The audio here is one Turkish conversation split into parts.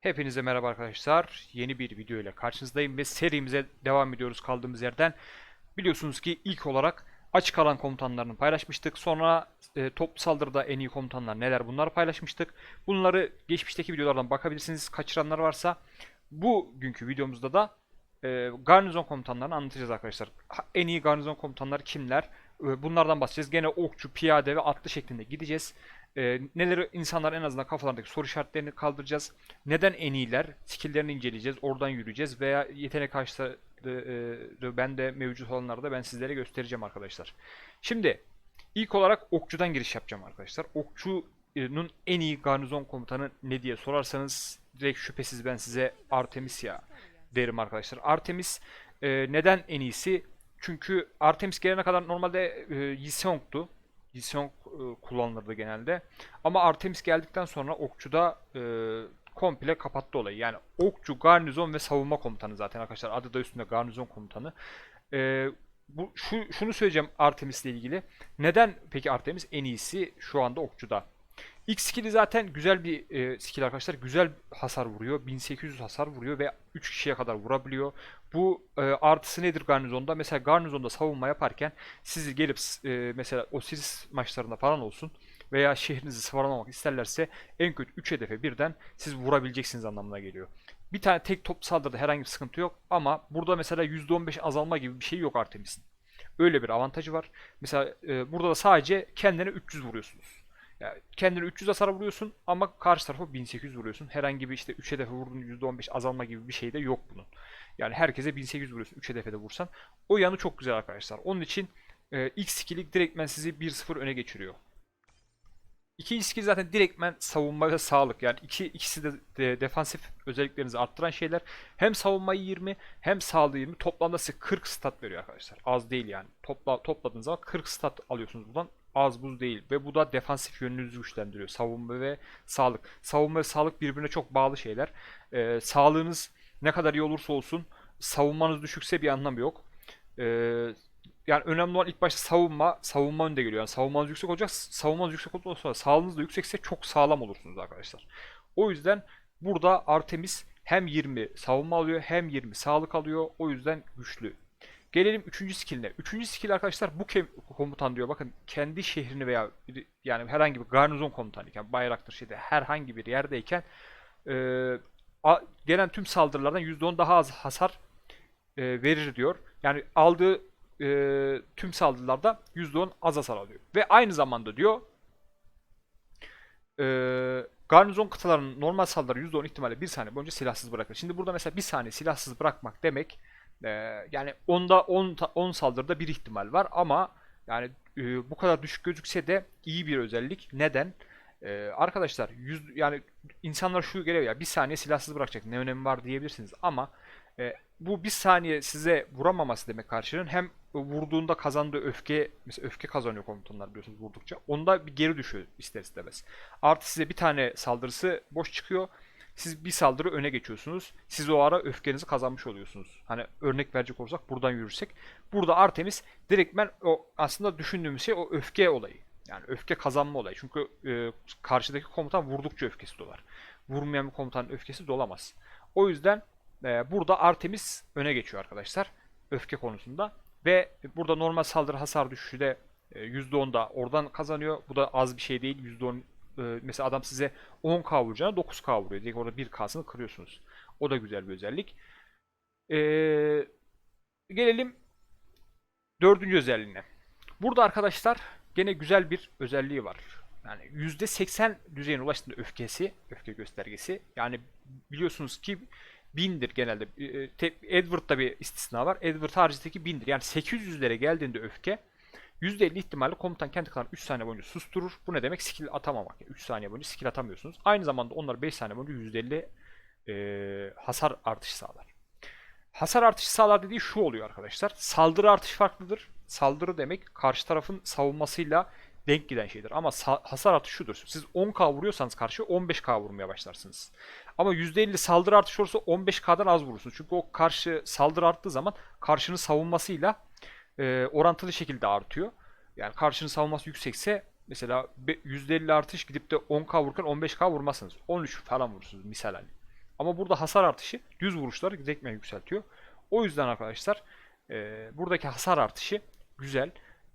Hepinize merhaba arkadaşlar. Yeni bir video ile karşınızdayım ve serimize devam ediyoruz kaldığımız yerden. Biliyorsunuz ki ilk olarak açık alan komutanlarını paylaşmıştık. Sonra e, toplu saldırıda en iyi komutanlar neler bunları paylaşmıştık. Bunları geçmişteki videolardan bakabilirsiniz. Kaçıranlar varsa bugünkü videomuzda da e, garnizon komutanlarını anlatacağız arkadaşlar. En iyi garnizon komutanları kimler? E, Bunlardan bahsedeceğiz. Gene okçu, piyade ve atlı şeklinde gideceğiz. E, neleri insanlar en azından kafalarındaki soru işaretlerini kaldıracağız. Neden en iyiler? Skill'lerini inceleyeceğiz. Oradan yürüyeceğiz. Veya yetenek karşıtı e, ben de mevcut olanları da ben sizlere göstereceğim arkadaşlar. Şimdi ilk olarak okçudan giriş yapacağım arkadaşlar. Okçunun en iyi garnizon komutanı ne diye sorarsanız direkt şüphesiz ben size Artemisia derim arkadaşlar. Artemis e, neden en iyisi? Çünkü Artemis gelene kadar normalde e, Yiseong'tu. Yiseong e, kullanılırdı genelde. Ama Artemis geldikten sonra okçuda e, komple kapattı olayı. Yani okçu, garnizon ve savunma komutanı zaten arkadaşlar. Adı da üstünde garnizon komutanı. E, bu şu şunu söyleyeceğim Artemis'le ilgili. Neden peki Artemis en iyisi şu anda okçuda? İlk skill'i zaten güzel bir e, skill arkadaşlar. Güzel hasar vuruyor. 1800 hasar vuruyor ve 3 kişiye kadar vurabiliyor. Bu e, artısı nedir garnizonda? Mesela garnizonda savunma yaparken sizi gelip e, mesela Osiris maçlarında falan olsun veya şehrinizi sıfırlamak isterlerse en kötü 3 hedefe birden siz vurabileceksiniz anlamına geliyor. Bir tane tek top saldırıda herhangi bir sıkıntı yok ama burada mesela %15 azalma gibi bir şey yok Artemis'in. Öyle bir avantajı var. Mesela e, burada da sadece kendine 300 vuruyorsunuz. Yani kendine 300 hasar vuruyorsun ama karşı tarafa 1800 vuruyorsun. Herhangi bir işte 3 hedefe vurdun %15 azalma gibi bir şey de yok bunun. Yani herkese 1800 vuruyorsun 3 hedefe de vursan. O yanı çok güzel arkadaşlar. Onun için e, ilk skill'i direktmen sizi 1-0 öne geçiriyor. İkinci skill zaten direktmen savunma ve sağlık. Yani iki, ikisi de, de defansif özelliklerinizi arttıran şeyler. Hem savunmayı 20 hem sağlığı 20. Toplamda size 40 stat veriyor arkadaşlar. Az değil yani. Topla, topladığınız zaman 40 stat alıyorsunuz buradan. Az buz değil. Ve bu da defansif yönünüzü güçlendiriyor. Savunma ve sağlık. Savunma ve sağlık birbirine çok bağlı şeyler. Ee, sağlığınız ne kadar iyi olursa olsun savunmanız düşükse bir anlamı yok. Ee, yani önemli olan ilk başta savunma, savunma önde geliyor. Yani savunmanız yüksek olacak. Savunmanız yüksek olduktan sonra sağlığınız da yüksekse çok sağlam olursunuz arkadaşlar. O yüzden burada Artemis hem 20 savunma alıyor hem 20 sağlık alıyor. O yüzden güçlü. Gelelim 3. skilline. 3. skill arkadaşlar bu komutan diyor. Bakın kendi şehrini veya bir- yani herhangi bir garnizon komutanıyken bayraktır şeyde herhangi bir yerdeyken e, a- gelen tüm saldırılardan %10 daha az hasar e, verir diyor. Yani aldığı e, tüm saldırılarda %10 az hasar alıyor. Ve aynı zamanda diyor e, garnizon kıtalarının normal saldırı %10 ihtimalle bir saniye boyunca silahsız bırakır. Şimdi burada mesela bir saniye silahsız bırakmak demek e, yani onda 10, ta- 10 saldırıda bir ihtimal var ama yani e, bu kadar düşük gözükse de iyi bir özellik. Neden? E, arkadaşlar yüz, yani insanlar şu geliyor ya bir saniye silahsız bırakacak ne önemi var diyebilirsiniz ama e, bu bir saniye size vuramaması demek karşının hem vurduğunda kazandığı öfke mesela öfke kazanıyor komutanlar biliyorsunuz vurdukça onda bir geri düşüyor ister istemez. Artı size bir tane saldırısı boş çıkıyor. Siz bir saldırı öne geçiyorsunuz. Siz o ara öfkenizi kazanmış oluyorsunuz. Hani örnek verecek olursak buradan yürürsek. Burada Artemis direktmen o aslında düşündüğümüz şey o öfke olayı. Yani öfke kazanma olayı. Çünkü e, karşıdaki komutan vurdukça öfkesi dolar. Vurmayan bir komutanın öfkesi dolamaz. O yüzden e, burada Artemis öne geçiyor arkadaşlar. Öfke konusunda. Ve burada normal saldırı hasar düşüşü de e, %10 da oradan kazanıyor. Bu da az bir şey değil. %10 e, mesela adam size 10k vuracağına 9k vuruyor. Direkt orada 1k'sını kırıyorsunuz. O da güzel bir özellik. E, gelelim dördüncü özelliğine. Burada arkadaşlar gene güzel bir özelliği var. Yani %80 düzeyine ulaştığında öfkesi, öfke göstergesi. Yani biliyorsunuz ki 1000'dir genelde. E, te- Edward'da bir istisna var. Edward haricindeki 1000'dir. Yani 800'lere geldiğinde öfke %50 ihtimalle komutan kendi kadar 3 saniye boyunca susturur. Bu ne demek? Skill atamamak. Yani 3 saniye boyunca skill atamıyorsunuz. Aynı zamanda onlar 5 saniye boyunca %50 e, hasar artışı sağlar. Hasar artışı sağlar dediği şu oluyor arkadaşlar. Saldırı artışı farklıdır. Saldırı demek karşı tarafın savunmasıyla denk giden şeydir. Ama sa- hasar artışı şudur. Siz 10k vuruyorsanız karşı 15k vurmaya başlarsınız. Ama %50 saldırı artışı olursa 15k'dan az vurursunuz. Çünkü o karşı saldırı arttığı zaman karşının savunmasıyla e, orantılı şekilde artıyor. Yani karşının savunması yüksekse mesela be- %50 artış gidip de 10k vururken 15k vurmazsınız. 13 falan vurursunuz misal hani. Ama burada hasar artışı düz vuruşları direktmen yükseltiyor. O yüzden arkadaşlar e, buradaki hasar artışı güzel.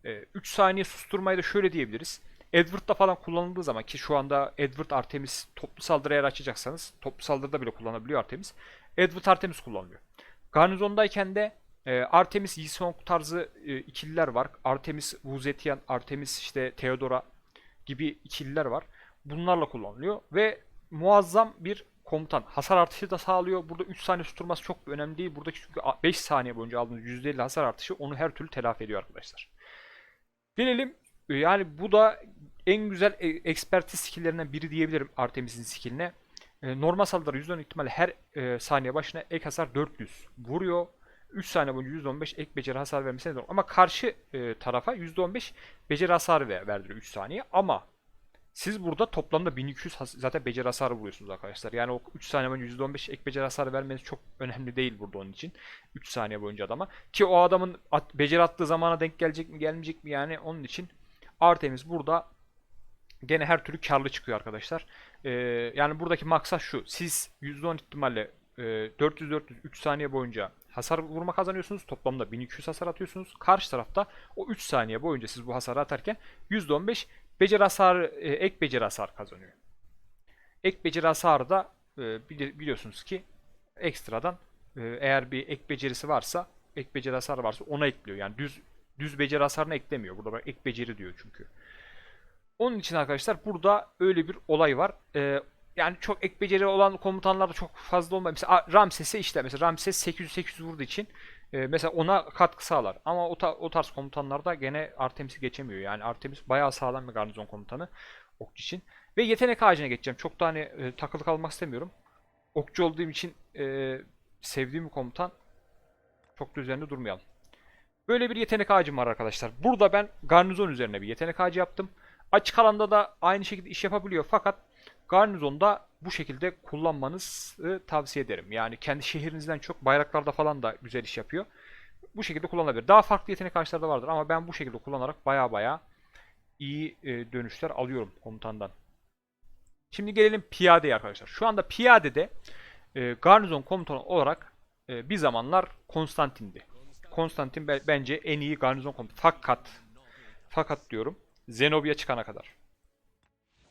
E, 3 saniye susturmayı da şöyle diyebiliriz. Edward'da falan kullanıldığı zaman ki şu anda Edward Artemis toplu saldırı eğer açacaksanız toplu saldırıda bile kullanabiliyor Artemis. Edward Artemis kullanılıyor. Garnizondayken de e, Artemis Yisong tarzı e, ikililer var. Artemis Vuzetian, Artemis işte Theodora gibi ikililer var. Bunlarla kullanılıyor ve muazzam bir komutan. Hasar artışı da sağlıyor. Burada 3 saniye susturması çok önemli değil. Buradaki çünkü 5 saniye boyunca aldığınız %50 hasar artışı onu her türlü telafi ediyor arkadaşlar. Gelelim e, yani bu da en güzel e, ekspertiz skill'lerinden biri diyebilirim Artemis'in skill'ine. E, normal saldırı %10 ihtimalle her saniye başına ek hasar 400 vuruyor. 3 saniye boyunca %15 ek beceri hasar vermesine neden Ama karşı e, tarafa %15 beceri hasarı ver, verdiriyor 3 saniye. Ama siz burada toplamda 1200 has- zaten beceri hasarı vuruyorsunuz arkadaşlar. Yani o 3 saniye boyunca %15 ek beceri hasarı vermeniz çok önemli değil burada onun için. 3 saniye boyunca adama. Ki o adamın at, beceri attığı zamana denk gelecek mi gelmeyecek mi yani onun için Artemis burada gene her türlü karlı çıkıyor arkadaşlar. Ee, yani buradaki maksat şu. Siz %10 ihtimalle e, 400-400 3 saniye boyunca hasar vurma kazanıyorsunuz. Toplamda 1200 hasar atıyorsunuz. Karşı tarafta o 3 saniye boyunca siz bu hasarı atarken %15 beceri hasarı, e, ek beceri hasar kazanıyor. Ek beceri hasarı da e, bili- biliyorsunuz ki ekstradan e, eğer bir ek becerisi varsa ek beceri hasarı varsa ona ekliyor. Yani düz düz beceri hasarını eklemiyor. Burada ek beceri diyor çünkü. Onun için arkadaşlar burada öyle bir olay var. Yani çok ek beceri olan komutanlar da çok fazla olmuyor. Mesela Ramses'e işte mesela Ramses 800 800 vurduğu için e, mesela ona katkı sağlar. Ama o, ta- o tarz komutanlarda gene Artemis'i geçemiyor. Yani Artemis bayağı sağlam bir garnizon komutanı okçu için. Ve yetenek ağacına geçeceğim. Çok da hani e, takılı kalmak istemiyorum. Okçu olduğum için e, sevdiğim bir komutan. Çok da üzerinde durmayalım. Böyle bir yetenek ağacım var arkadaşlar. Burada ben garnizon üzerine bir yetenek ağacı yaptım. Açık alanda da aynı şekilde iş yapabiliyor fakat garnizonda bu şekilde kullanmanızı tavsiye ederim. Yani kendi şehrinizden çok bayraklarda falan da güzel iş yapıyor. Bu şekilde kullanılabilir. Daha farklı yetenek ağaçları da vardır ama ben bu şekilde kullanarak baya baya iyi e, dönüşler alıyorum komutandan. Şimdi gelelim piyadeye arkadaşlar. Şu anda piyadede e, garnizon komutanı olarak e, bir zamanlar Konstantin'di. Konstantin be- bence en iyi garnizon komutanı. Fakat fakat diyorum Zenobia çıkana kadar.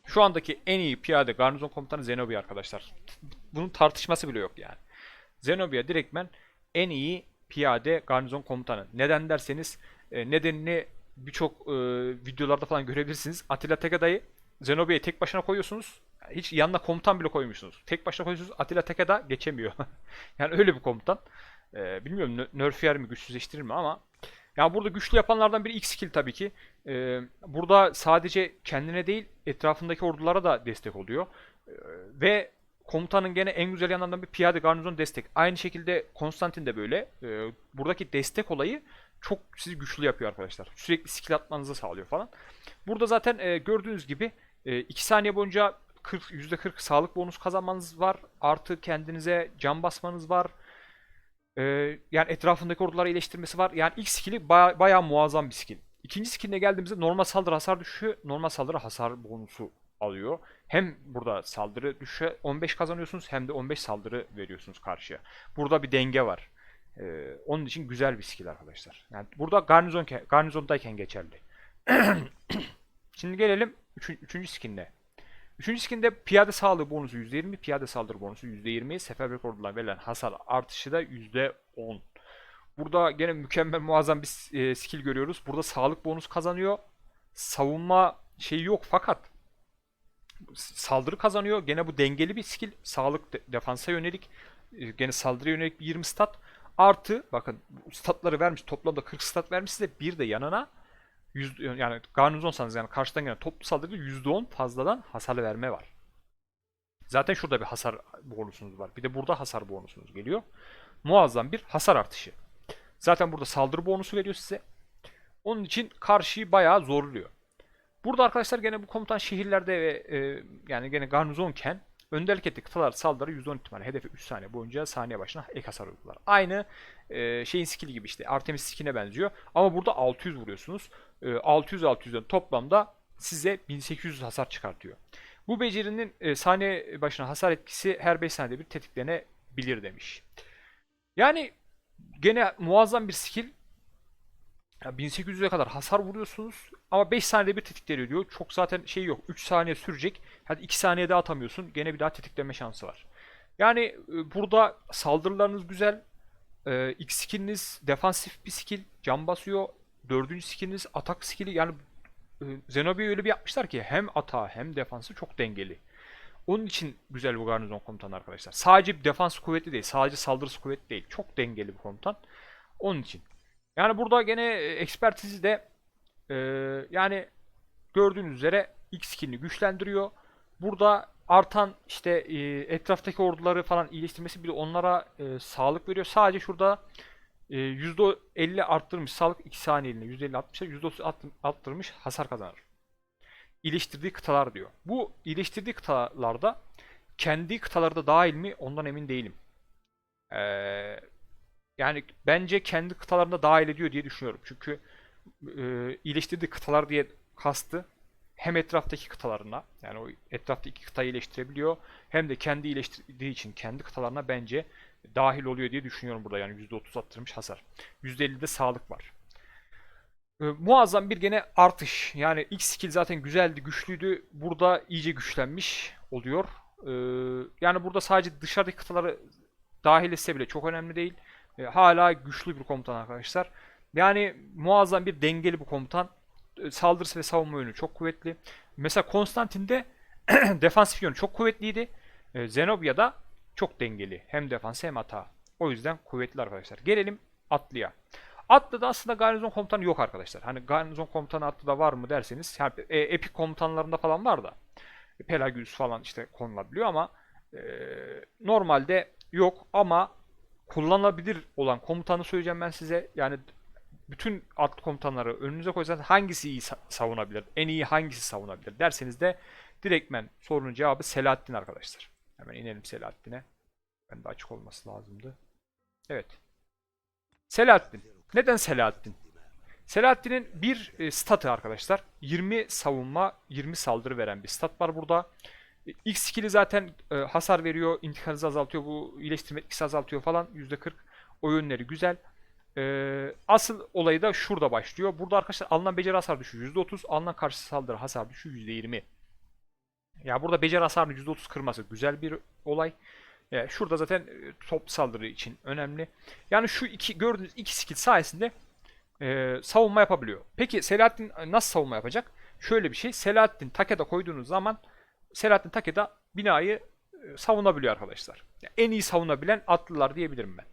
Şu andaki en iyi piyade garnizon komutanı Zenobia arkadaşlar. Bunun tartışması bile yok yani. Zenobia direktmen en iyi piyade garnizon komutanı. Neden derseniz e, nedenini birçok e, videolarda falan görebilirsiniz. Atilla Tekeda'yı Zenobia'yı tek başına koyuyorsunuz. Hiç yanına komutan bile koymuyorsunuz. Tek başına koyuyorsunuz. Atilla Tekeda geçemiyor. yani öyle bir komutan. E, bilmiyorum nerf yer mi güçsüzleştirir mi ama yani burada güçlü yapanlardan biri X-Skill tabii ki. Ee, burada sadece kendine değil etrafındaki ordulara da destek oluyor. Ee, ve komutanın gene en güzel yanlarından bir piyade garnizon destek. Aynı şekilde Konstantin de böyle. Ee, buradaki destek olayı çok sizi güçlü yapıyor arkadaşlar. Sürekli skill atmanızı sağlıyor falan. Burada zaten e, gördüğünüz gibi 2 saniye boyunca 40, %40 sağlık bonus kazanmanız var. Artı kendinize can basmanız var. Ee, yani etrafındaki orduları iyileştirmesi var. Yani ilk skill'i baya, muazzam bir skill. İkinci skill'ine geldiğimizde normal saldırı hasar düşüşü, normal saldırı hasar bonusu alıyor. Hem burada saldırı düşüşü 15 kazanıyorsunuz hem de 15 saldırı veriyorsunuz karşıya. Burada bir denge var. Ee, onun için güzel bir skill arkadaşlar. Yani burada garnizon garnizondayken geçerli. Şimdi gelelim üçün, üçüncü skin'e. Üçüncü skinde piyade sağlığı bonusu %20, piyade saldırı bonusu %20, seferberlik ordularına verilen hasar artışı da %10. Burada gene mükemmel muazzam bir e, skill görüyoruz. Burada sağlık bonus kazanıyor. Savunma şeyi yok fakat saldırı kazanıyor. Gene bu dengeli bir skill. Sağlık de- defansa yönelik. e, Gene saldırıya yönelik bir 20 stat. Artı bakın statları vermiş. Toplamda 40 stat vermiş size. Bir de yanına 100, yani garnizonsanız yani karşıdan gelen toplu saldırıda %10 fazladan hasar verme var. Zaten şurada bir hasar bonusunuz var. Bir de burada hasar bonusunuz geliyor. Muazzam bir hasar artışı. Zaten burada saldırı bonusu veriyor size. Onun için karşıyı bayağı zorluyor. Burada arkadaşlar gene bu komutan şehirlerde ve e, yani gene garnizonken önderlik ettiği kıtalar saldırı %10 ihtimalle hedefe 3 saniye boyunca saniye başına ek hasar uygular. Aynı e, şeyin skill'i gibi işte Artemis skill'ine benziyor. Ama burada 600 vuruyorsunuz. E, 600 600'den toplamda size 1800 hasar çıkartıyor. Bu becerinin e, saniye başına hasar etkisi her 5 saniyede bir tetiklenebilir demiş. Yani gene muazzam bir skill. Ya 1800'e kadar hasar vuruyorsunuz ama 5 saniyede bir tetikleniyor diyor. Çok zaten şey yok. 3 saniye sürecek. Hadi 2 saniyede atamıyorsun. Gene bir daha tetikleme şansı var. Yani e, burada saldırılarınız güzel. E, ilk skilliniz defansif bir skill. Can basıyor. Dördüncü skilliniz atak skilli. Yani e, Zenobia öyle bir yapmışlar ki hem atağı hem defansı çok dengeli. Onun için güzel bu garnizon komutanı arkadaşlar. Sadece defans kuvvetli değil. Sadece saldırısı kuvvetli değil. Çok dengeli bu komutan. Onun için. Yani burada gene e, ekspertizi de e, yani gördüğünüz üzere X skillini güçlendiriyor. Burada artan işte e, etraftaki orduları falan iyileştirmesi bir de onlara e, sağlık veriyor. Sadece şurada e, %50 arttırmış sağlık 2 saniyeliğine %50 artmışsa %30 arttır- arttırmış hasar kazanır. İyileştirdiği kıtalar diyor. Bu iyileştirdiği kıtalarda kendi kıtaları da dahil mi ondan emin değilim. Ee, yani bence kendi kıtalarında dahil ediyor diye düşünüyorum. Çünkü e, iyileştirdiği kıtalar diye kastı hem etraftaki kıtalarına yani o etrafta iki kıtayı iyileştirebiliyor hem de kendi iyileştirdiği için kendi kıtalarına bence dahil oluyor diye düşünüyorum burada yani %30 arttırmış hasar. %50'de sağlık var. Ee, muazzam bir gene artış. Yani ilk skill zaten güzeldi, güçlüydü. Burada iyice güçlenmiş oluyor. Ee, yani burada sadece dışarıdaki kıtaları dahil etse bile çok önemli değil. Ee, hala güçlü bir komutan arkadaşlar. Yani muazzam bir dengeli bir komutan. Ee, Saldırısı ve savunma yönü çok kuvvetli. Mesela Konstantin'de defansif yönü çok kuvvetliydi. Ee, Zenobia'da çok dengeli. Hem defansı hem hata. O yüzden kuvvetli arkadaşlar. Gelelim Atlı'ya. Atlı'da aslında garnizon komutanı yok arkadaşlar. Hani garnizon komutanı Atlı'da var mı derseniz yani, e, epik komutanlarında falan var da Pelagius falan işte konulabiliyor ama e, normalde yok ama kullanılabilir olan komutanı söyleyeceğim ben size. Yani bütün atlı komutanları önünüze koysanız hangisi iyi sa- savunabilir? En iyi hangisi savunabilir derseniz de direktmen sorunun cevabı Selahattin arkadaşlar. Hemen inelim Selahattin'e. Ben de açık olması lazımdı. Evet. Selahattin. Neden Selahattin? Selahattin'in bir e, statı arkadaşlar. 20 savunma, 20 saldırı veren bir stat var burada. E, X skill'i zaten e, hasar veriyor, intikal hızı azaltıyor, bu iyileştirme etkisi azaltıyor falan. %40. O yönleri güzel. E, asıl olayı da şurada başlıyor. Burada arkadaşlar alınan beceri hasar düşüyor %30, alınan karşı saldırı hasar düşüyor %20. Ya burada beceri hasarını %30 kırması güzel bir olay. E, şurada zaten top saldırı için önemli. Yani şu iki gördüğünüz iki skill sayesinde e, savunma yapabiliyor. Peki Selahattin nasıl savunma yapacak? Şöyle bir şey. Selahattin Take'da koyduğunuz zaman Selahattin Take'da binayı savunabiliyor arkadaşlar. Yani en iyi savunabilen atlılar diyebilirim ben.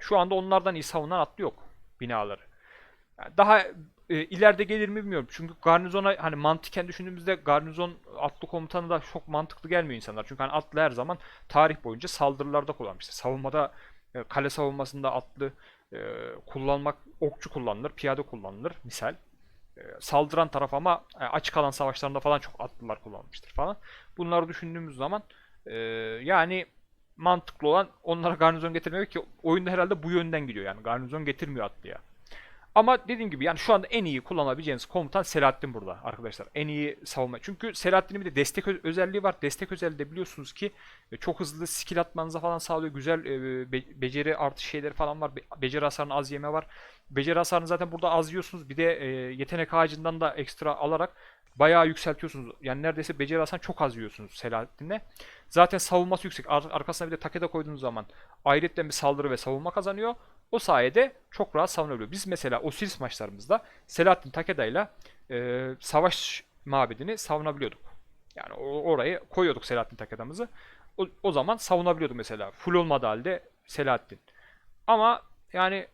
Şu anda onlardan iyi savunan atlı yok binaları. Yani daha e, ileride gelir mi bilmiyorum. Çünkü garnizona hani mantıken düşündüğümüzde garnizon atlı komutanı da çok mantıklı gelmiyor insanlar. Çünkü hani atlı her zaman tarih boyunca saldırılarda kullanmıştır. Savunmada e, kale savunmasında atlı e, kullanmak okçu kullanılır, piyade kullanılır misal. E, saldıran taraf ama e, açık alan savaşlarında falan çok atlılar kullanmıştır falan. Bunları düşündüğümüz zaman e, yani mantıklı olan onlara garnizon getirmemek ki oyunda herhalde bu yönden gidiyor yani garnizon getirmiyor atlıya. Ama dediğim gibi yani şu anda en iyi kullanabileceğiniz komutan Selahattin burada arkadaşlar. En iyi savunma. Çünkü Selahattin'in bir de destek özelliği var. Destek özelliği de biliyorsunuz ki e, çok hızlı skill atmanıza falan sağlıyor. Güzel e, be- beceri artış şeyleri falan var. Be- beceri hasarını az yeme var. Beceri hasarını zaten burada az yiyorsunuz. Bir de e, yetenek ağacından da ekstra alarak bayağı yükseltiyorsunuz. Yani neredeyse beceri hasarını çok az yiyorsunuz Selahattin'le. Zaten savunması yüksek. Ar- arkasına bir de takeda koyduğunuz zaman ayrıca bir saldırı ve savunma kazanıyor. O sayede çok rahat savunabiliyor. Biz mesela Osiris maçlarımızda Selahattin Takeda'yla e, savaş mabedini savunabiliyorduk. Yani o- orayı koyuyorduk Selahattin Takeda'mızı. O, o zaman savunabiliyorduk mesela. Full olmadığı halde Selahattin. Ama yani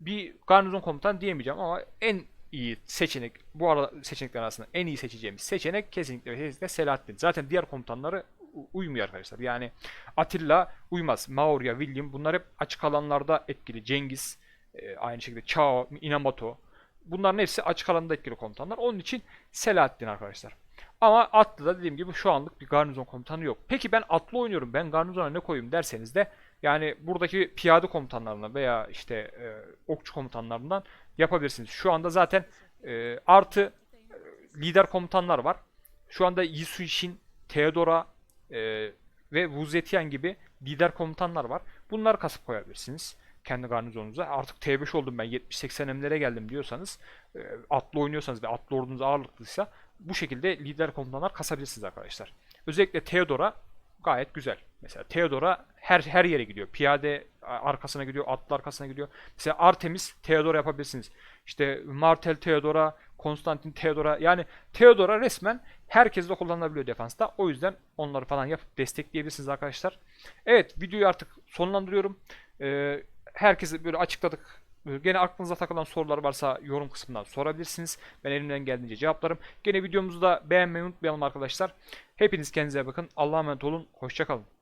bir garnizon komutan diyemeyeceğim ama en iyi seçenek bu arada seçenekler arasında en iyi seçeceğimiz seçenek kesinlikle kesinlikle Selahattin. Zaten diğer komutanları uymuyor arkadaşlar. Yani Atilla uymaz. Maurya, William bunlar hep açık alanlarda etkili. Cengiz e, aynı şekilde Chao, Inamoto. Bunların hepsi açık alanda etkili komutanlar. Onun için Selahattin arkadaşlar. Ama Atlı'da dediğim gibi şu anlık bir garnizon komutanı yok. Peki ben Atlı oynuyorum. Ben garnizona ne koyayım derseniz de yani buradaki piyade komutanlarına veya işte e, okçu komutanlarından yapabilirsiniz. Şu anda zaten e, artı e, lider komutanlar var. Şu anda Yisuishin Theodora e, ve Wu Zetian gibi lider komutanlar var. Bunları kasıp koyabilirsiniz kendi garnizonunuza. Artık T5 oldum ben 70-80 emlere geldim diyorsanız e, atlı oynuyorsanız ve atlı ordunuz ağırlıklıysa bu şekilde lider komutanlar kasabilirsiniz arkadaşlar. Özellikle Theodora gayet güzel. Mesela Theodora her her yere gidiyor. Piyade arkasına gidiyor, atlı arkasına gidiyor. Mesela Artemis Theodora yapabilirsiniz. İşte Martel Theodora, Konstantin Theodora yani Theodora resmen herkes de kullanılabiliyor defansta. O yüzden onları falan yapıp destekleyebilirsiniz arkadaşlar. Evet videoyu artık sonlandırıyorum. Ee, herkese böyle açıkladık. Ee, Gene aklınıza takılan sorular varsa yorum kısmından sorabilirsiniz. Ben elimden geldiğince cevaplarım. Gene videomuzu da beğenmeyi unutmayalım arkadaşlar. Hepiniz kendinize bakın. Allah'a emanet olun. Hoşçakalın.